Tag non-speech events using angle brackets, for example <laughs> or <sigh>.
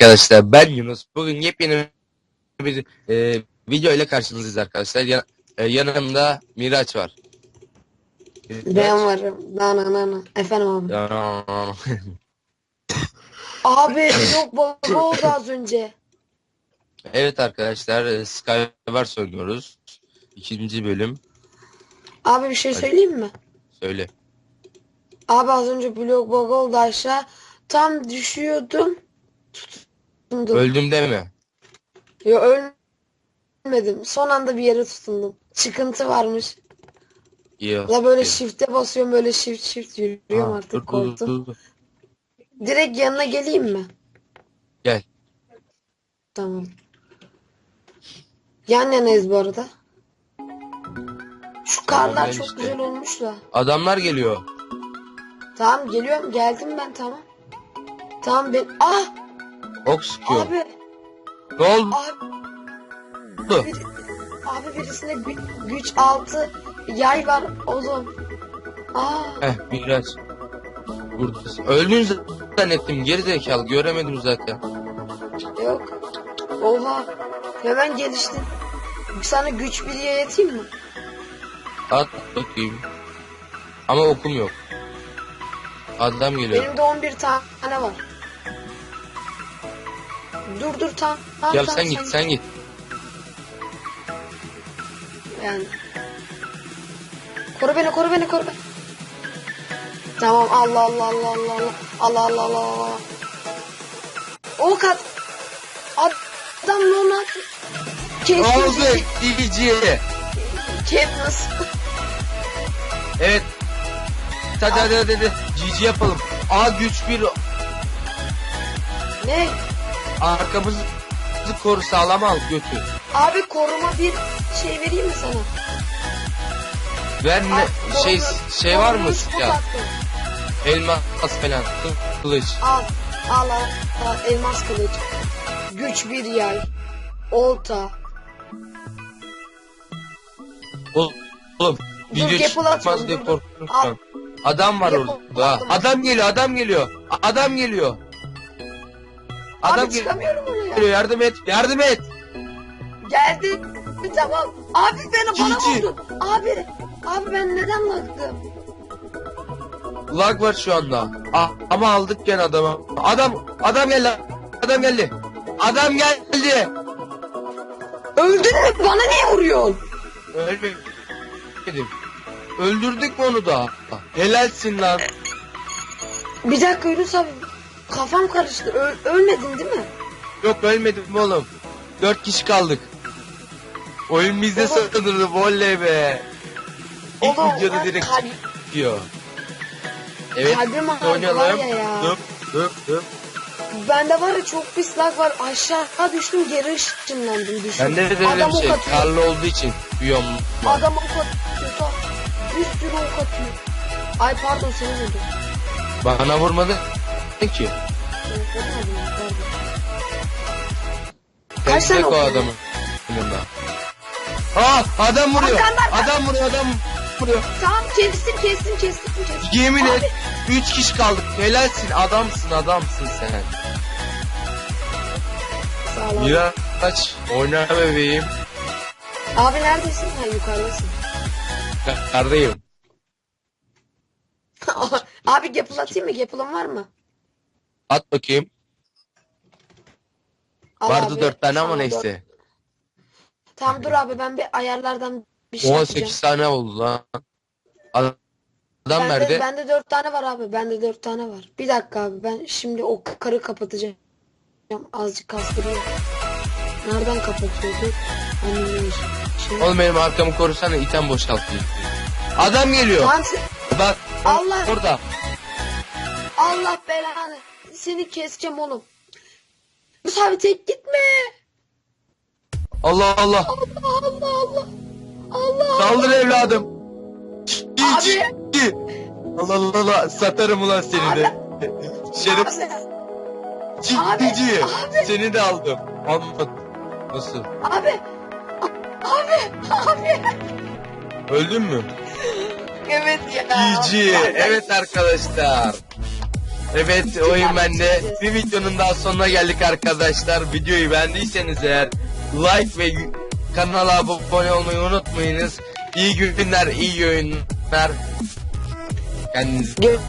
arkadaşlar ben Yunus. Bugün yepyeni bir e, video ile karşınızdayız arkadaşlar. Ya- e, yanımda Miraç var. Ben varım. Nana nana. Efendim abi. Ya- Abi çok baba oldu az önce. evet arkadaşlar e, Skywars oynuyoruz. İkinci bölüm. Abi bir şey söyleyeyim mi? Söyle. Abi az önce blok bug oldu aşağı. Tam düşüyordum. Tutundum. Öldüm deme. Yo ölmedim. Son anda bir yere tutundum. Çıkıntı varmış. İyi. La böyle shift'e basıyorum böyle shift shift yürüyorum Ha, artık dur, dur, korktum. dur, dur. Direkt yanına geleyim mi? Gel. Tamam. Yan yanayız bu arada. Şu karlar gel çok işte. güzel olmuş la. Adamlar geliyor. Tamam geliyorum geldim ben tamam. Tamam ben ah Ok sıkıyor. abi Ne oldu? abi bir, abi birisinde gü- güç altı yay var oğlum. Aa Heh Miraç. Buradasın. Öldün zannettim. Geri zekalı. Göremedim zaten. yok. Oha hemen geliştin. Sana güç bir yay atayım mı? At bakayım. Ama okum yok. Adam geliyor. Benim de 11 tane var. Dur dur tam. tam Ya tam, sen git sen git. Yani. Koru beni koru beni koru beni. Tamam Allah Allah Allah Allah Allah Allah Allah Allah Allah. O kat. Adam ne onu at. Ne oldu? DJ. Katniss. Evet. Hadi hadi hadi hadi. GG yapalım. A güç bir Ne? Arkamızı koru sağlam al götür. Abi koruma bir şey vereyim mi sana? Ver ne Al, şey koruma- şey var mı koruma üç ya? Elmas falan kı- kılıç. Al. Al al. al. Elmas kılıç. Güç bir yay. Olta. Oğlum, Oğlum Dur, video çıkmaz diye dur, dur. korkuyorum şu Al. an. Adam var Gapple orada. attım. Adam geliyor adam geliyor. A- Adam geliyor. Adam Abi geliyor. çıkamıyorum oraya. Yardım et. Yardım et. Geldi. Tamam. Abi beni bana Cici. vurdu. Abi. Abi ben neden laktım? Lag var şu anda. Ah, ama aldık gene adamı. Adam adam geldi. Adam geldi. Adam geldi. Öldün mü? Bana niye vuruyorsun? Ölmedim. Öldürdük mü onu da? Helalsin lan. Bir dakika Yunus abi. Kafam karıştı. Öl- ölmedin değil mi? Yok ölmedim oğlum. Dört kişi kaldık. Oyun bizde Oğlum. sanırdı. Voley be. İlk Oğlum, videoda ben direkt kalp- diyor. Evet. Kalbim ağrıdı oynayalım. var ya ya. Dıp dıp dıp. Bende var ya çok pis lag var. Aşağı düştüm geri ışınlandım düştüm. Bende de Adam öyle bir ok şey. atıyor. Karlı olduğu için biyom var. Adam ok atıyor. Bir sürü ok atıyor. Ay pardon seni vurdum. Bana vurmadı ki. Kaç tane tek o adamın yanında. Aa adam vuruyor. Adam vuruyor adam vuruyor. Tamam kestim kestim kestim kestim. Yemin Abi, et. Üç kişi kaldık. Helalsin adamsın adamsın sen. Sağ ol. abi. Miraç oyna bebeğim. Abi neredesin? Ha yukarıdasın. Kardayım. <laughs> abi gapple atayım mı? Gapple'ın var mı? At bakayım. Al Vardı abi, dört tane ama sana neyse. dört. Tamam dur abi ben bir ayarlardan bir şey yapacağım. 8 tane oldu lan. Adam Bende, nerede? bende dört tane var abi. Bende dört tane var. Bir dakika abi ben şimdi o karı kapatacağım. Azıcık kastırıyor. Nereden kapatıyorduk? Hani şey. Oğlum benim arkamı korusana item boşaltayım. Adam geliyor. Lan sen- Bak Allah! orada. Allah belanı. Seni keseceğim oğlum. Yunus abi tek gitme. Allah Allah. Allah Allah Allah. Allah. Saldır evladım. Abi. Allah Allah Allah satarım ulan seni de. Şeref Abi. ciddici. Seni de aldım. Anlat. Nasıl? Abi. Abi. Abi. Öldün mü? Evet ya. GG. Evet arkadaşlar. Evet oyun bende. Bir videonun daha sonuna geldik arkadaşlar. Videoyu beğendiyseniz eğer like ve kanala abone olmayı unutmayınız. İyi günler, iyi oyunlar. Kendinize